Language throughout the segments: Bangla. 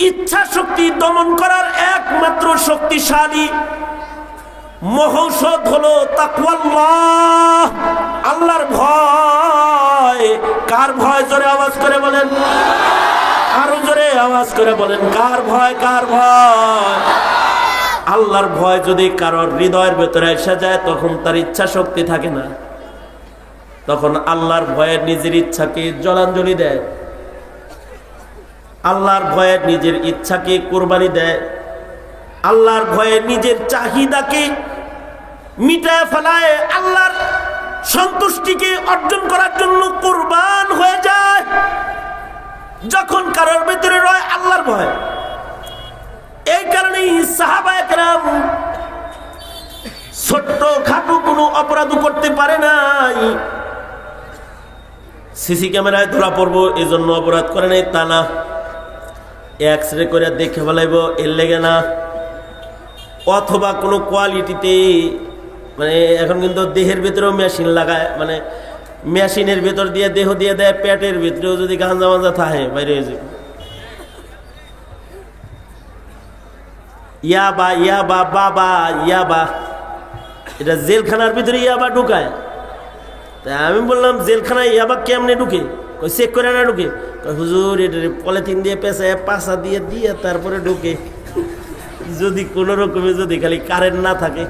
ইচ্ছা শক্তি দমন করার একমাত্র শক্তিশালী মহৌষধ হলো তাকওয়াল্লাহ। আল্লাহর ভয়। কার ভয়? জোরে আওয়াজ করে বলেন। আরও জোরে আওয়াজ করে বলেন। কার ভয়? কার ভয়? আল্লাহর ভয় যদি কারোর হৃদয়ের ভেতরে এসে যায়, তখন তার ইচ্ছা শক্তি থাকে না। তখন আল্লাহর ভয়ে নিজের ইচ্ছাকে জলাঞ্জলি দেয়। আল্লাহর ভয়ে নিজের ইচ্ছাকে কোরবানি দেয়। আল্লাহর ভয়ে নিজের চাহিদাকে মিটায় ফেলায়। আল্লাহর সন্তুষ্টিকে অর্জন করার জন্য কোরবান হয়ে যায়। যখন কারোর ভিতরে রয় আল্লাহর ভয়। এই কারণেই সাহাবায়াম ছোট্ট খাটো কোনো অপরাধ করতে পারে নাই। সিসি ক্যামেরায় ধরা পড়ব এই জন্য অপরাধ করে নাই তা না। এক্স রে করে দেখে ফেলাইব, এর লেগে না। অথবা কোনো কোয়ালিটিতে মানে এখন কিন্তু দেহের ভিতরেও মেশিন লাগায় মানে মেশিনের ভিতর দিয়ে দেহ দিয়ে দেয়, পেটের ভিতরেও যদি গাঞ্জা মাজা থাকে, বাইরে হয়ে যাবে। ইয়াবা ইয়াবা বাবা ইয়াবা এটা জেলখানার ভিতরে ইয়াবা ঢুকায়। তা আমি বললাম, জেলখানায় ইয়াবা কেমনে ঢুকে? কই চেক করে না ঢুকে। কই, হুজুর, এটা পলিথিন দিয়ে পেঁচায় পাশা দিয়ে দিয়ে তারপরে ঢুকে। যদি কোনো রকমে যদি খালি কারেন্ট না থাকে,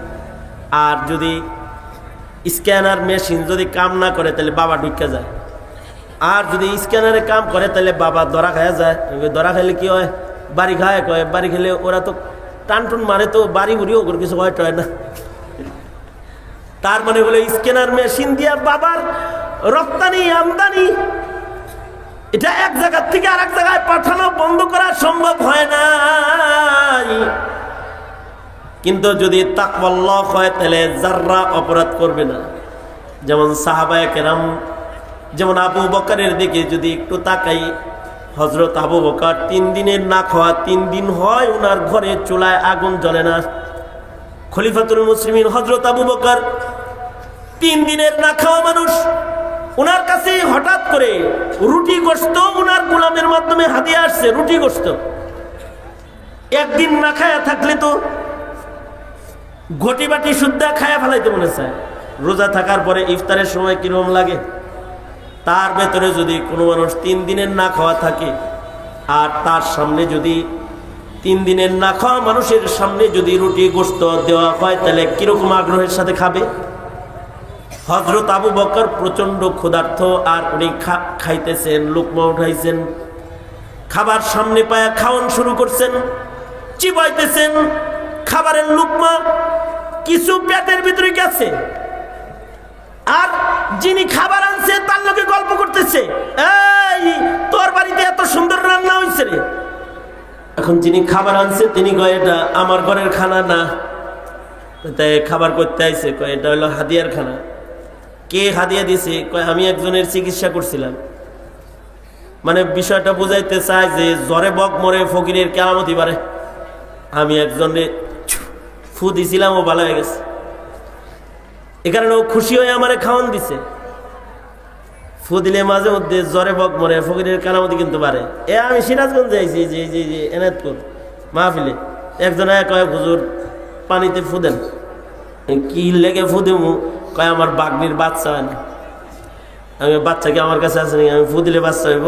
আর যদি স্ক্যানার মেশিন যদি কাম না করে, তাহলে বাবা ঢুকে যায়। আর যদি স্ক্যানারে কাম করে, তাহলে বাবা দরা খায়া যায়। দরা খাইলে কি হয়? বাড়ি খায়, কয়, বাড়ি খেলে ওরা তো টান টুন মারে তো, বাড়ি বুড়িও করে কিছু হয়, টয় না। তার মানে হলো স্ক্যানার মেশিন দিয়া বাবার রপ্তানি, আমদানি এটা এক জায়গার থেকে আর এক জায়গায় পাঠানো, বন্ধ করা সম্ভব হয় না কিন্তু যদি তাকওয়াল্লাহ হয়, তাহলে যাররা অপরাধ করবে না। যেমন সাহাবায়ে কেরাম, যেমন আবু বকারের দিকে যদি একটু তাকাই হজরত আবু বকার তিন দিনের না খাওয়া, তিন দিন হয় ওনার ঘরে চুলায় আগুন জ্বলে না। খলিফাতুল মুসলিমিন হজরত আবু বকার, তিন দিনের না খাওয়া মানুষ ওনার কাছে হঠাৎ করে রুটি গোস্ত ওনার গোলামের মাধ্যমে হাতিয়ে আসছে, রুটি গোস্ত একদিন না খায়া থাকলে তো ঘটি বাটি শুদ্ধা খায়া ফেলাইতে মনে চায়। রোজা থাকার পরে ইফতারের সময় কীরকম লাগে? তার ভেতরে যদি কোনো মানুষ তিন দিনের না খাওয়া থাকে, আর তার সামনে যদি তিন দিনের না খাওয়া মানুষের সামনে যদি রুটি গোস্ত দেওয়া হয়, তাহলে কীরকম আগ্রহের সাথে খাবে? হজরত আবু বকর প্রচণ্ড ক্ষুধার্থ আর উনি খাইতেছেন, লুকমা উঠাইছেন। খাবার সামনে পায়া খাওয়ান শুরু করছেন, চিবাইতেছেন। খাবারের লুকমা কিছু পেটের ভিতরে গেছে। আর যিনি খাবার আনছে, তার লোকে গল্প করতেছে, এই, তোর বাড়িতে এত সুন্দর রান্না হয়েছে রে। এখন যিনি খাবার আনছে, তিনি কয়, এটা আমার ঘরের খানা না। তাই খাবার করতে আইছে, কয়, এটা হলো হাদিয়ার খানা। কে হাদিয়া দিছে? কয়, আমি একজনের চিকিৎসা করছিলাম। মানে বিষয়টা বুঝাইতে চায় যে জ্বরে বক মরে ফকিরের কেরামতি পারে আমি একজনে ফু দিছিলাম, ও ভালো হয়ে গেছে। এ কারণে ও খুশি হয়ে আমারে খাওয়ান দিছে। ফু দিলে মাঝে মধ্যে জ্বরে বক মরে ফকিরের কানামতি কিন্তু পারে এ আমি সিরাজগঞ্জ যাইছি যে যে যে এনায়তপুর মাহফিলে। একজন কয় হুজুর, পানিতে ফু দেন। কি লেগে ফু দেবো কয়, আমার বাগনির বাচ্চা হয় না। আমি বাচ্চা কি আমার কাছে আছে নাকি? আমি ফু দিলে বাচ্চা হইব?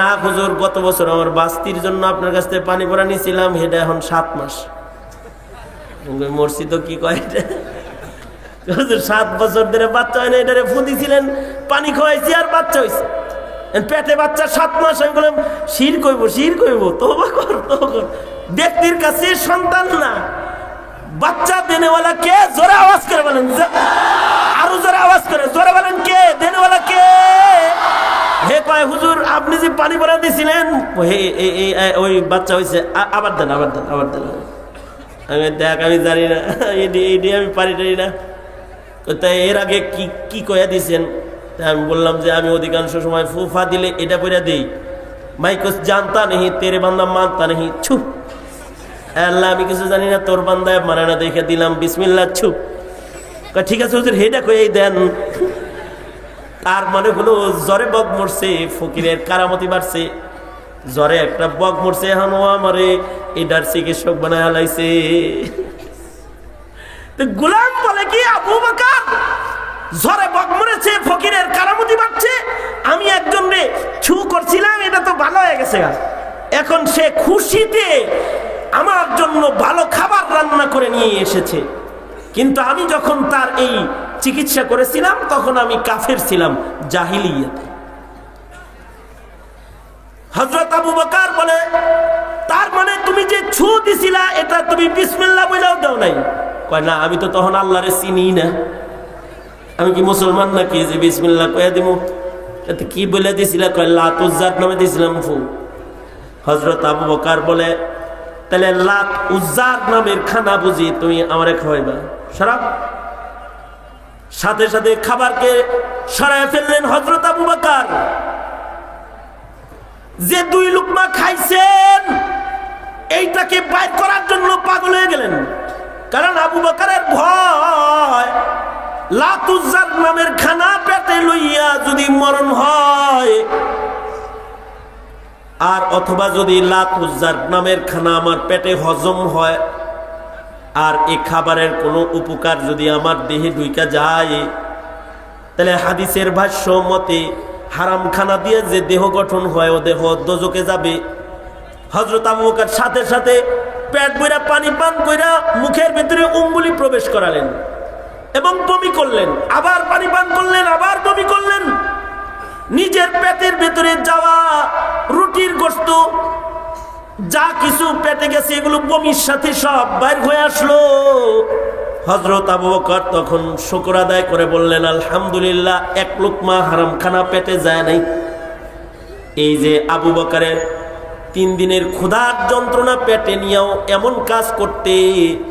না হুজুর, গত বছর আমার বাস্তির জন্য আপনার কাছ থেকে পানি পরা নিয়েছিলাম, সেটা এখন সাত মাস। তো কি কয় এটা? সাত বছর ধরে বাচ্চা হয় না, এটারে ফুদিছিলেন পানি খাওয়াইছি আর বাচ্চা হয়েছে পেটে বাচ্চা সাত মাস, আমি বললাম, শির কইব শির কইব তোবা কর তো কর। ব্যক্তির কাছে সন্তান না। বাচ্চা দেনেওয়ালা কে? জোরে আওয়াজ করে বলেন। আরও জোরে আওয়াজ করে। জোরে বলেন কে? দেনেওয়ালা কে? হে কয় হুজুর, আপনি যে পানি ভরা দিয়েছিলেন হে ওই বাচ্চা হয়েছে আবার দেন আবার দেন আবার দেন। আমি দেখ, আমি জানি না। এটি এটি আমি পারি টারি না। তাই এর আগে কি কি কয়া দিছেন? তাই আমি বললাম যে, আমি অধিকাংশ সময় ফুফা দিলে এটা পড়া দিই। মাইকস জানতা নেহি, তেরে বান্দা মানতা নেহি। ছু আল্লাহ, আমি কিছু জানি না, তোর বান্দায় মানে না দেখে দিলাম বিসমিল্লা ছু। ঠিক আছে হুজুর হেডা কই দেন। তার মানে হলো, জ্বরে বগ মরছে, ফকিরের কারামতি বাড়ছে। জ্বরে একটা বক মরছে, এখন ও আমারে এটার চিকিৎসক বানায় হালাইছে গুলাম বলে কি, আবু বাকার, জ্বরে বক মরেছে, ফকিরের কারামতি বাড়ছে, আমি একজন রে ছু করছিলাম, এটা তো ভালো হয়ে গেছে এখন সে খুশিতে আমার জন্য ভালো খাবার রান্না করে নিয়ে এসেছে। কিন্তু আমি যখন তার এই চিকিৎসা করেছিলাম, তখন আমি কাফের ছিলাম, জাহিলিয়াতে। হজরত আবু বকার বলে, তার মানে তুমি যে ছু দিছিলা, এটা তুমি বিসমিল্লা বলেও দাও নাই? কয়, না, আমি তো তখন আল্লাহরে চিনি না। আমি কি মুসলমান নাকি যে বিসমিল্লা কয়ে দিব এতে কি বলে দিছিলা? কয় লাতুজাত নামে দিছিলাম ফু। হজরত আবু বকার বলে তাহলে লাত উজ্জার নামের খানা বুঝি তুমি আমারে খাওয়াইবা। সারাপ সাথে সাথে খাবারকে সরায় ফেললেন হজরত আবু বকার। যে দুই লুকমা খাইছেন, এইটাকে বাইর করার জন্য পাগল হয়ে গেলেন। কারণ আবু বকারের ভয় লাতুজার নামের খানা পেটে লইয়া যদি মরণ হয় অথবা যদি লাতুজার নামের খানা আমার পেটে হজম হয়, আর এই খাবারের কোনো উপকার যদি আমার দেহে ঢুইকা যায়, তাহলে হাদিসের ভাষ্য মতে হারাম খানা দিয়ে যে দেহ গঠন হয়, ও দেহ দোজকে যাবে। হজরত আবু বকর সাথে সাথে পেট বইরা পানি পান কইরা মুখের ভিতরে উঙ্গুলি প্রবেশ করালেন এবং বমি করলেন। আবার পানি পান করলেন, আবার বমি করলেন। নিজের পেটের ভেতরে যাওয়া, রুটির গোস্ত, যা কিছু পেটে গেছে, এগুলো বমির সাথে সব বাইর হয়ে আসলো। হজরত আবু বকর তখন শুকর আদায় করে বললেন, আলহামদুলিল্লাহ, এক লোকমা হারাম খানা পেটে যায় নাই। এই যে আবু বকরের তিন দিনের ক্ষুধার যন্ত্রণা পেটে নিয়েও এমন কাজ করতে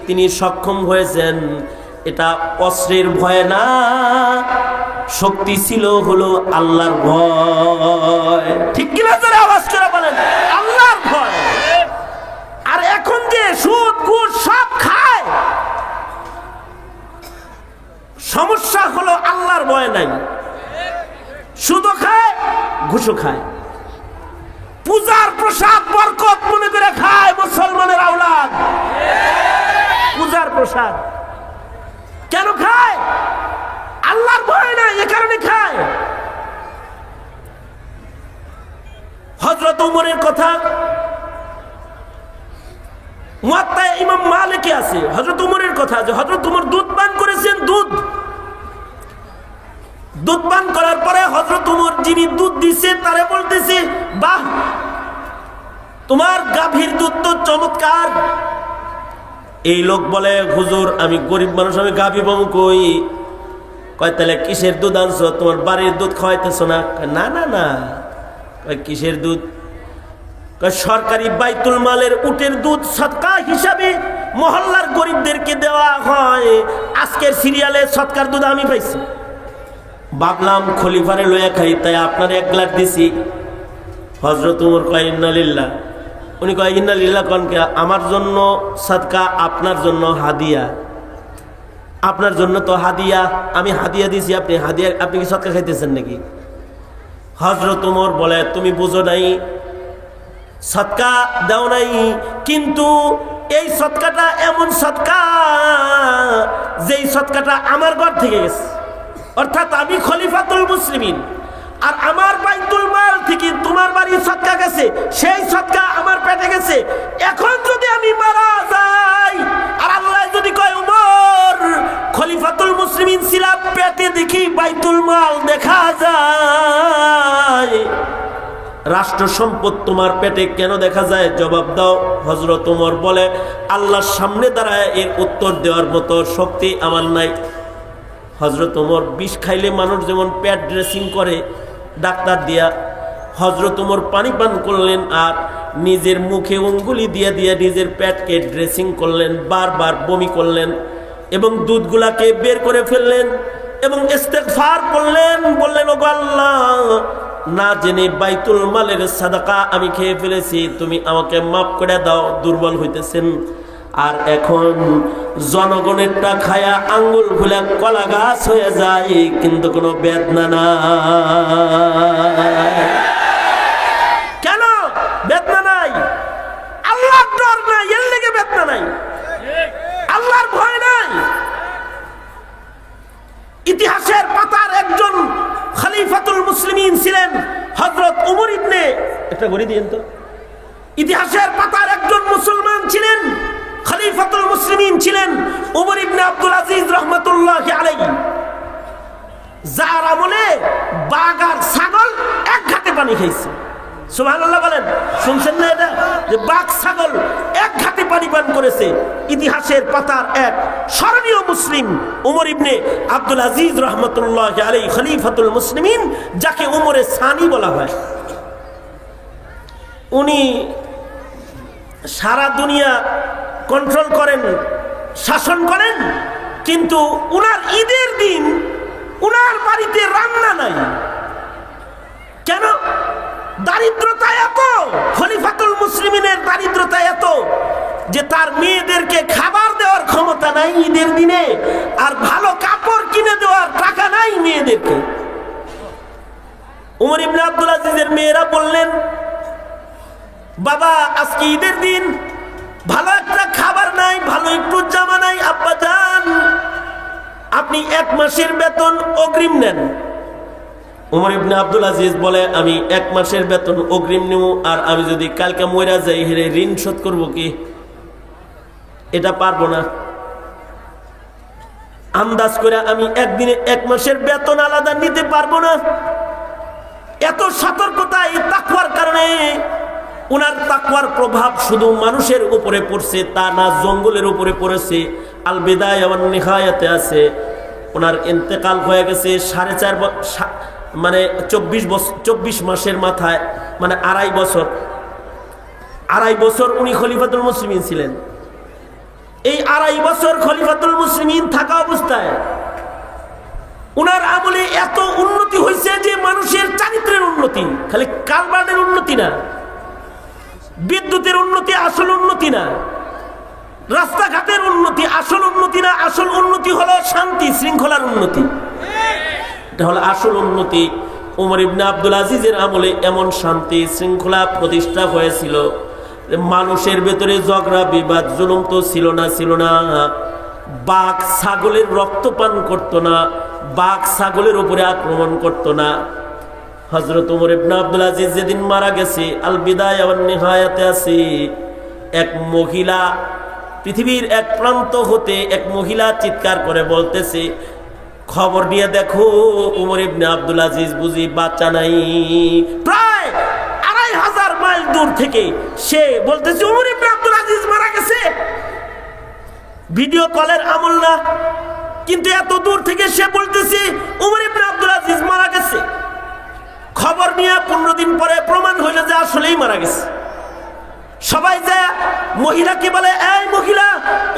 তিনি সক্ষম হয়েছেন এটা অস্ত্রের ভয় না। শক্তি ছিল হলো আল্লাহর ভয়। ঠিক কিনা জোরে আওয়াজ করে বলেন, আল্লাহর ভয়। আর এখন যে সুদ, ঘুষ সব খায়, সমস্যা হলো আল্লাহর ভয় নাই। সুদও খায়, ঘুষও খায়। পূজার প্রসাদ, বরকত মনে করে খায় মুসলমানের আওলাদ। পূজার প্রসাদ কেন খায় আল্লাহর ভয় নাই এ কারণে খায়। হজরত উমরের কথা দুধ পান করার পরে হজরত যিনি দুধ বলতেছে, বাহ, তোমার গাভীর দুধ তো চমৎকার। এই লোক বলে, হুজুর, আমি গরিব মানুষ, আমি গাভী বামু কই? কয়, তাহলে কিসের দুধ আনছো? তোমার বাড়ির দুধ খাওয়াইতেছো না? না না না। কয়, কিসের দুধ? সরকারি বাইতুল মালের উটের দুধ সৎকা হিসাবে মহল্লার গরিবদেরকে দেওয়া হয়। আজকের সিরিয়ালে সৎকার দুধ আমি পাইছি। ভাবলাম খলিফারে লইয়া খাই, তাই আপনার এক গ্লাস দিছি। হজরত উমর কয় ইন্নালিল্লাহ উনি কয় ইন্নালিল্লাহ কনকে আমার জন্য সৎকা আপনার জন্য হাদিয়া। আপনার জন্য তো হাদিয়া, আমি হাদিয়া দিছি আপনি হাদিয়া, আপনি কি সৎকা খাইতেছেন নাকি? হজরত উমর বলে, তুমি বুঝো নাই, সৎকা দাও নাই, কিন্তু এই সৎকাটা এমন সৎকা যেই সৎকাটা আমার ঘর থেকে গেছে। অর্থাৎ আমি খলিফাতুল মুসলিমিন, আর আমার বাইতুল মাল থেকে তোমার বাড়ি সৎকা গেছে, সেই সৎকা রাষ্ট্র সম্পদ তোমার পেটে কেন দেখা যায়? জবাব দাও। হজরত উমর বলে, আল্লাহর সামনে দাঁড়ায় এর উত্তর দেওয়ার মতো শক্তি আমার নাই। হজরত ওমর বিষ খাইলে মানুষ যেমন পেট ড্রেসিং করে, ডাক্তার দিয়া হজরত ওমর পানি পান করলেন আর নিজের মুখে অঙ্গুলি দিয়ে দিয়ে নিজের পেটকে ড্রেসিং করলেন, বারবার বমি করলেন এবং দুধগুলাকে বের করে ফেললেন এবং ইস্তেগফার করলেন। বললেন ও আল্লাহ না জেনে বাইতুল মালের সাদাকা আমি খেয়ে ফেলেছি, তুমি আমাকে মাফ করে দাও, দুর্বল হইতেছেন। আর এখন জনগণেরটা খায়া আঙ্গুল ভুলে কলা গাছ হয়ে যায়, কিন্তু কোনো বেদনা না কেন? বেদনা নাই? আল্লাহর ডর নাই, এর লেগে বেদনা নাই। আল্লাহর ভয় নাই। ইতিহাসের পাতার একজন কেন ছিলেন হজরত উমর ইবনে একটা ঘড়ি দিয়েন তো। ইতিহাসের পাতার একজন মুসলমান ছিলেন, খলিফাতুল মুসলিমিন ছিলেন উমর ইবনে আব্দুল আজিজ রহমতুল্লাহ আলাইহি। যার আমলে বাঘ আর ছাগল এক ঘাটে পানি খাইছে। সুবহানাল্লাহ বলেন, শুনছেন না এটা? যে বাঘ, ছাগল এক ঘাটে পানি পান করেছে। ইতিহাসের পাতার এক স্মরণীয় মুসলিম উমর ইবনে আব্দুল আজিজ রহমতুল্লাহ আলাই খলিফাতুল মুসলিমিন, যাকে উমরে সানি বলা হয়। উনি সারা দুনিয়া কন্ট্রোল করেন, শাসন করেন, কিন্তু উনার ঈদের দিন উনার বাড়িতে রান্না নাই। কেন? দারিদ্রতা এত, খলিফাতুল মুসলিমিনের দারিদ্রতা এত যে তার মেয়েদেরকে খাবার দেওয়ার ক্ষমতা নাই ঈদের দিনে, আর ভালো কাপড় কিনে দেওয়ার টাকা নাই মেয়েদেরকে। উমর ইবনে আব্দুল আজিজের মেয়েরা বললেন, বাবা, আজকে ঈদের দিন ভালো একটা খাবার নাই, ভালো একটু জামা নাই, আব্বা যান। আপনি এক মাসের বেতন অগ্রিম নেন। উমর ইবনে আব্দুল আজিজ বলে, আমি এক মাসের বেতন অগ্রিম নেব, আর আমি যদি কালকে মইরা যাই, হেরে ঋণ শোধ করব কি? এটা পারব না। আন্দাজ করে আমি একদিনে এক মাসের বেতন আলাদা নিতে পারব না। এত সতর্কতা তাকুয়ার কারণে উনার তাকুয়ার প্রভাব শুধু মানুষের উপরে পড়ছে, তা না জঙ্গলের উপরে পড়েছে। আল বেদায় আমার নেহায়াতে আছে। ওনার ইন্তেকাল হয়ে গেছে সাড়ে চার মানে চব্বিশ বছর চব্বিশ মাসের মাথায় মানে আড়াই বছর। আড়াই বছর উনি খলিফাতুল মুসলিমিন ছিলেন। এই আড়াই বছর খলিফাতুল মুসলিমিন থাকা অবস্থায় উনার আমলে এত উন্নতি হয়েছে যে মানুষের চারিত্রের উন্নতি, খালি কালবানের উন্নতি না, বিদ্যুতের উন্নতি আসল উন্নতি না, রাস্তাঘাটের উন্নতি আসল উন্নতি না, আসল উন্নতি হলো শান্তি, শৃঙ্খলার উন্নতি। এটা হলো আসল উন্নতি। উমর ইবনে আব্দুল আজিজের আমলে এমন শান্তি, শৃঙ্খলা প্রতিষ্ঠা হয়েছিল। মানুষের ভেতরে ঝগড়া, বিবাদ, জুলুম তো ছিল না ছিল না। বাঘ ছাগলের রক্ত পান করতো না, বাঘ ছাগলের উপরে আক্রমণ করতো না। হজরত উমর ইবনে আব্দুল আজিজ যেদিন মারা গেছে আল বিদায় আবার নেহায়াতে আছে এক মহিলা, পৃথিবীর এক প্রান্ত হতে এক মহিলা চিৎকার করে বলতেছে, খবর নিয়ে দেখো, উমর ইবনে আব্দুল আজিজ বুঝি বাচ্চা নাই। প্রায় দূর থেকে সে বলতেছে উমর ইবনে আব্দুল আজিজ মারা গেছে। ভিডিও কলের আমল না, কিন্তু এত দূর থেকে সে বলতেছে উমর ইবনে আব্দুল আজিজ মারা গেছে। খবর নিয়ে পনেরো দিন পরে প্রমাণ হইল যে আসলেই মারা গেছে। সবাই যায়, মহিলাকে বলে, এই মহিলা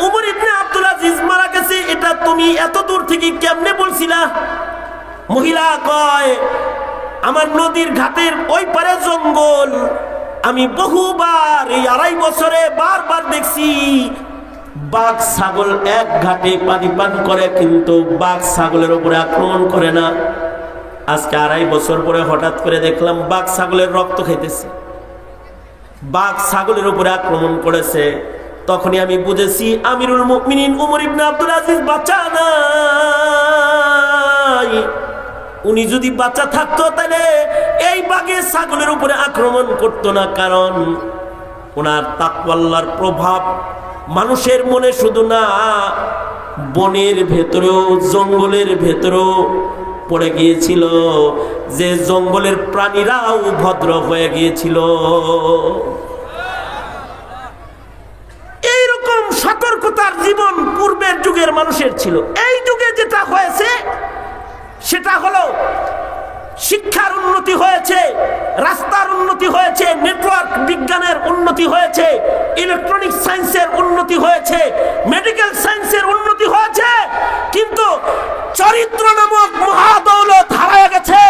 উমর ইবনে আব্দুল আজিজ মারা গেছে, এটা তুমি এত দূর থেকে কেমনে বলছিলা? মহিলা কয়, আমার নদীর ঘাটের ওই পারে জঙ্গল। আমি বহুবার এই আড়াই বছরে বারবার দেখছি বাঘ ছাগল এক ঘাটে পানি পান করে, কিন্তু বাঘ ছাগলের উপরে আক্রমণ করে না। আজকে আড়াই বছর পরে হঠাৎ করে দেখলাম বাঘ ছাগলের রক্ত খেতেছে। বাঘ ছাগলের উপরে আক্রমণ করেছে। তখনই আমি বুঝেছি, আমিরুল মুমিনিন উমর ইবনে আব্দুল আজিজ বাচ্চা নাই। উনি যদি বাচ্চা থাকতো তাহলে এই বাঘে ছাগলের উপরে আক্রমণ করতো না, কারণ ওনার তাকওয়াল্লার প্রভাব মানুষের মনে শুধু না, বনের ভেতরেও, জঙ্গলের ভেতরেও পড়ে গিয়েছিল। যে জঙ্গলের প্রাণীরাও ভদ্র হয়ে গিয়েছিল। এইরকম সতর্কতার জীবন পূর্বের যুগের মানুষের ছিল। এই যুগে যেটা হয়েছে সেটা হলো শিক্ষার উন্নতি হয়েছে, রাস্তার উন্নতি হয়েছে নেটওয়ার্ক বিজ্ঞানের উন্নতি হয়েছে ইলেকট্রনিক সায়েন্সের উন্নতি হয়েছে মেডিকেল সায়েন্সের উন্নতি হয়েছে, কিন্তু চরিত্র নামক মহাদৌলত হারায় গেছে।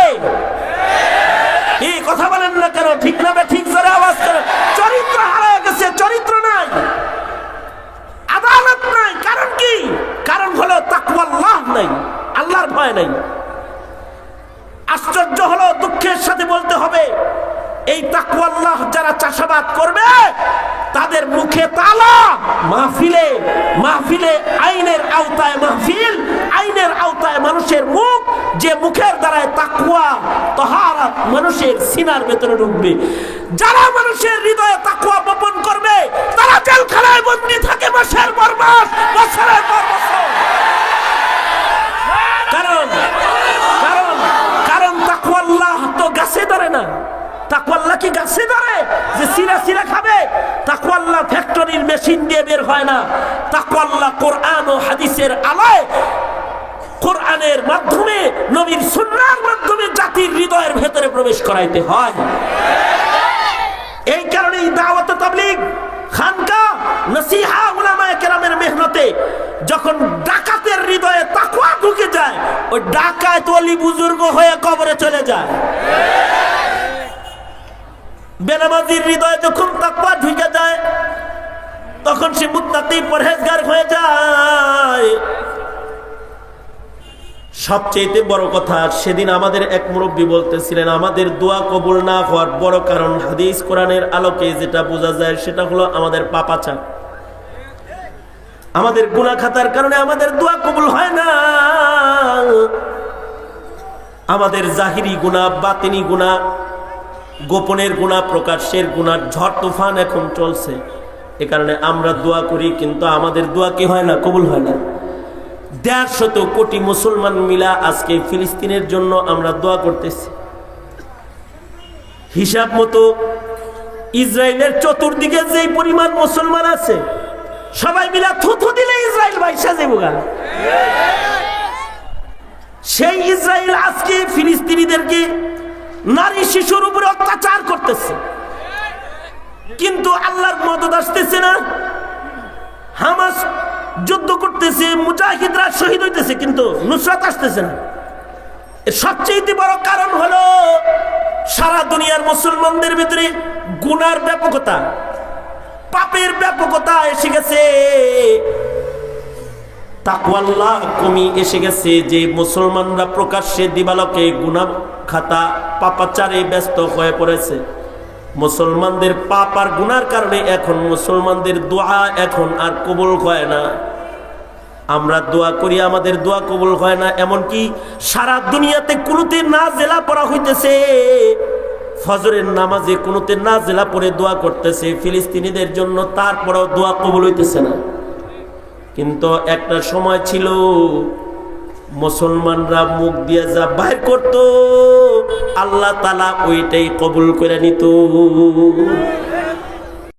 এই কথা বলেন না কেন? ঠিক না ঠিক জোরে আওয়াজ করেন চরিত্র হারায় গেছে, চরিত্র নাই। আদালত নাই, কারণ কি? কারণ হলো তাকওয়াল্লাহ নাই, আল্লাহর ভয় নাই। সাথে বলতে হবে, এই তাকওয়াল্লাহ যারা চাষাবাদ করবে, তাদের মুখে তালা, মাহফিলে মাহফিলে আইনের আওতায় মাহফিল, আইনের আওতায় মানুষের মুখ, যে মুখের দ্বারায় তাকুয়া তহারাত মানুষের সিনার ভেতরে ঢুকবে। যারা মানুষের হৃদয়ে তাকুয়া বপন করবে, তারা জেলখানায় বন্দি থাকে মাসের পর মাস, বছরের পর বছর কারণ কারণ কারণ তাকওয়াল্লাহ তো গাছে ধরে না। তাকওয়াল্লাহ কি গাছে ধরে? যে সিরা সিরা খাবে তাকওয়াল্লাহ ফ্যাক্টরির মেশিন দিয়ে বের হয় না। তাকওয়াল্লাহ কোরআন ও হাদিসের আলোয়, কোরআনের মাধ্যমে, নবীর সুন্নাহর মাধ্যমে জাতির হৃদয়ের ভেতরে প্রবেশ করাইতে হয়। এই কারণেই দাওয়াত তাবলিগ, খানকা, নসিহা উলামায়ে কেরামের মেহনতে যখন ওই ডাকাত ওলি বুজুর্গ হয়ে কবরে চলে যায়। বেনামাজির ঢুকে যায়। তখন সে পরহেজগার হয়ে যায়। সবচেয়ে বড় কথা, সেদিন আমাদের এক মুরব্বী বলতেছিলেন, আমাদের দোয়া কবুল না হওয়ার বড় কারণ হাদিস কোরআনের আলোকে যেটা বোঝা যায়, সেটা হলো আমাদের পাপা পাপাচার। আমাদের গুণা খাতার কারণে আমাদের দোয়া কবুল হয় না। আমাদের জাহিরি গুণা, বাতিনি গুণা, গোপনের গুণা প্রকাশের গুণা, ঝড় তুফান এখন চলছে। এ কারণে আমরা দোয়া করি, কিন্তু আমাদের দোয়া কি হয় না, কবুল হয় না। দেড়শত কোটি মুসলমান মিলা আজকে ফিলিস্তিনের জন্য আমরা দোয়া করতেছি। হিসাব মতো ইসরায়েলের চতুর্দিকে যেই পরিমাণ মুসলমান আছে, সবাই মিলা থুথু দিলে ইসরায়েল ভাই যাব গা সেই ইসরায়েল আজকে ফিলিস্তিনিদেরকে নারী শিশুর উপরে অত্যাচার করতেছে। কিন্তু আল্লাহর মদত আসতেছে না। হামাস যুদ্ধ করতেছে, মুজাহিদরা শহীদ হইতেছে, কিন্তু নুসরাত আসতেছে না। সবচেয়ে বড় কারণ হলো সারা দুনিয়ার মুসলমানদের ভিতরে গুনার ব্যাপকতা। পাপের ব্যাপকতা এসে গেছে। তাকওয়াল্লাহ কমি এসে গেছে যে মুসলমানরা প্রকাশ্যে দিবালকে গুনা খাতা পাপাচারে ব্যস্ত হয়ে পড়েছে। মুসলমানদের পাপ আর গুনার কারণে এখন মুসলমানদের দোয়া এখন আর কবুল হয় না। আমরা দোয়া করি, আমাদের দোয়া কবুল হয় না, এমনকি সারা দুনিয়াতে কোনোতে না জেলা পড়া হইতেছে। ফজরের নামাজে কোনোতে না জেলা পড়ে দোয়া করতেছে, ফিলিস্তিনিদের জন্য তারপরেও দোয়া কবুল হইতেছে না। কিন্তু একটা সময় ছিল, মুসলমানরা মুখ দিয়ে যা বাইর করত, আল্লাহ তালা ওইটাই কবুল করে নিত।